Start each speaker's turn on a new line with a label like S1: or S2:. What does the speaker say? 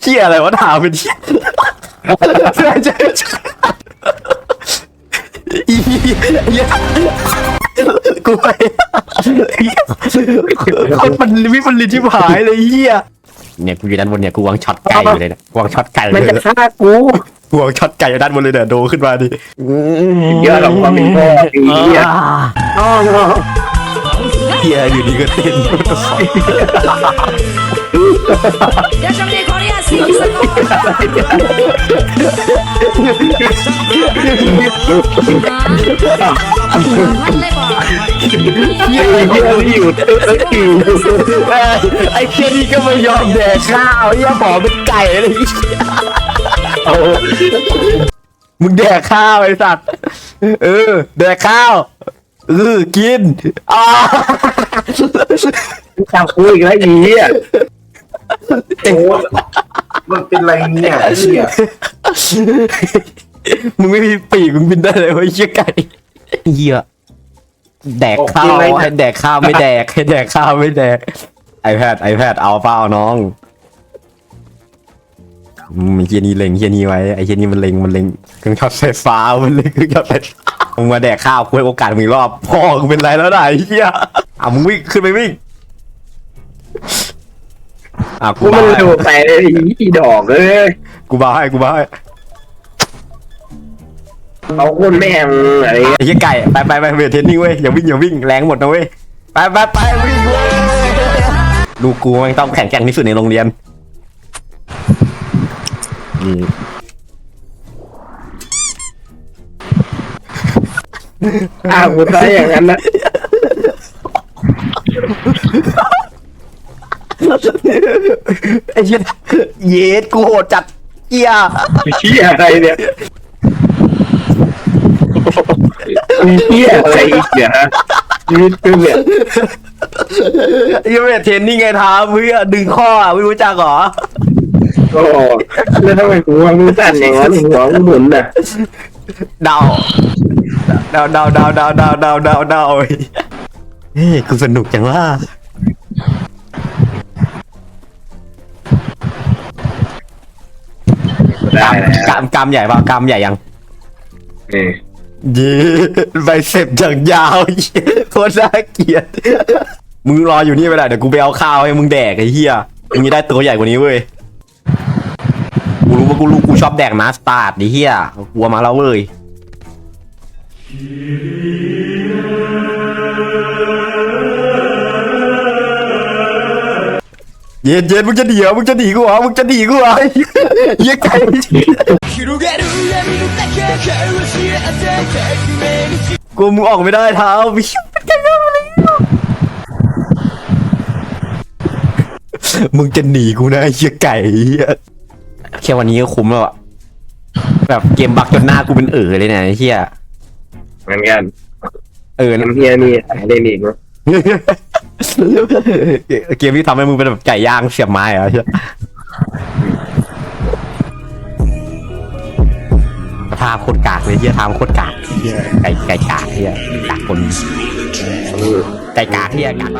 S1: เที่ยอะไรวะถามเป็นเที่ยใช่ใช่ใช่อีเหี้ยกูไปคนมันวิปริตที่หายเลยเฮียเนี่ยกูอยู่ด้านบนเนี่ยกูวางช็อตไก่อยู่เลยนี่ยวางช็อตไก่เล
S2: มันจะฆ่ากู
S1: กูวางช็อตไก่อยู่ด้านบนเลยเนี่ยโดขึ้นมาดิ
S2: เยอะหรอกคว่าเป็นพ่อดีอะอ๋อ
S1: เฮียอยู่ดีก็เต้น
S3: มันเลยบอก
S2: เยอะเยอะที่อยู่เออที่อ
S1: ไอ้เคียนี่ก็ไม่ยอมแดกข้าวเฮียบอกเป็นไก่เลย มึงแดกข้าวไอ้สัตว์ เออ แดกข้าว เออ กินอ่า
S2: ทำกูอีกแล้วอีอะ
S4: โอ้ มันเป็นไรเนี่ยไอ้เหี้ย
S1: มึงไม่มีปีกมึงบินได้เลยวะไอ้เหี้ยไก่เหี้ยแดกข้าวให้แดกข้าวไม่แดกให้แดกข้าวไม่แดกไอแพดไอแพดเอาเปล่าน้องอืมไอ้เฮียนี่เล็งเฮียนี่ไว้ไอเฮียนี่มันเล็งมันเล็งเครื่องช็อตไฟฟ้ามันเล็งเครื่องช็อตไฟฟ้ามึงมาแดกข้าวคุยโอกาสมึงอีกรอบพ่อมึงเป็นไรแล้วนะไอ้เหี้ยอะมึงวิ่งขึ้นไปวิ่ง อะกู
S2: กูมัน
S1: บา
S2: เร็วไปเลยอีดอกเอ้ย
S1: กูบาให้กูบาให้
S2: เอาคนแม่งอะไร
S1: ไอ้เหี้ยไก่ไปไปไปเวทเทรนนิ่งเว้ยอย่าวิ่งอย่าวิ่งแรงหมดนะเว้ยไปไปไปวิ่งเว้ยลูกกูแมันต้องแข่งแกร่งที่สุดในโรงเรียนนี่
S2: อ้าวกูตายอย่างนั้นนะ
S1: ไอ้เหี้ยเยสกูโหดจัดเหี้ย
S2: เฮียอะไรเนี่ยมีเฮียอะไรอีกเนี่ยชีวิตกูเนี่ย
S1: ไอ้เหี้ยเวทเทรนนิ่งไงท้าเพื่อดึงข้อไม่รู้จักเหรอ
S2: โอ้แล้วทำไมกูว่ามึงสั่นอย่างนั้นหัวมึงหมุนน่ะ
S1: เดาเดาเดาเดาเดาเดาเดาเดาเดาเฮ้ยกูสนุกจังว่า
S2: ได้
S1: กาม
S2: แล้ว
S1: กามกามใหญ่เปล่ากามใหญ่ยัง
S2: นี่
S1: เย้ใบเสร็จอย่างยาวโคตรน่าเกลียดมึงรออยู่นี่ไปเลยเดี๋ยวกูไปเอาข้าวให้มึงแดกไอ้เหี้ยมึงจะได้ตัวใหญ่กว่านี้เว้ยกูรู้ว่ากูรู้กูชอบแดกมาสตาร์ดไอ้เหี้ยกลัวมาแล้วเว้ย เย็นเย็นมึงจะหนีเหรอมึงจะหนีกูเหรอมึงจะหนีกูเหรอเหี้ยไก่กูมึงออกไม่ได้เท้าวิวเป็นไงบ้างเลยมึงจะหนีกูนะไอ้เหี้ยไก่เหี้ยแค่วันนี้ก็คุ้มแล้วอะแบบเกมบักจนหน้ากูเป็นเอ๋อเลยเนี่ยไอ้เหี้ย
S2: เหมือนกัน
S1: เออนะ
S2: น้ำเฮียนี่อะไรนี่มั้ง
S1: เกมที่ทำให้มึงเป็นแบบไก่ย่างเสียบไม้เหรอเหี้ยทาโคตรกากเลยเหี้ยทามโคตรกากเหี้ยไก่ไก่กากเหี้ยกากคนไก่กากเหี้ยกาก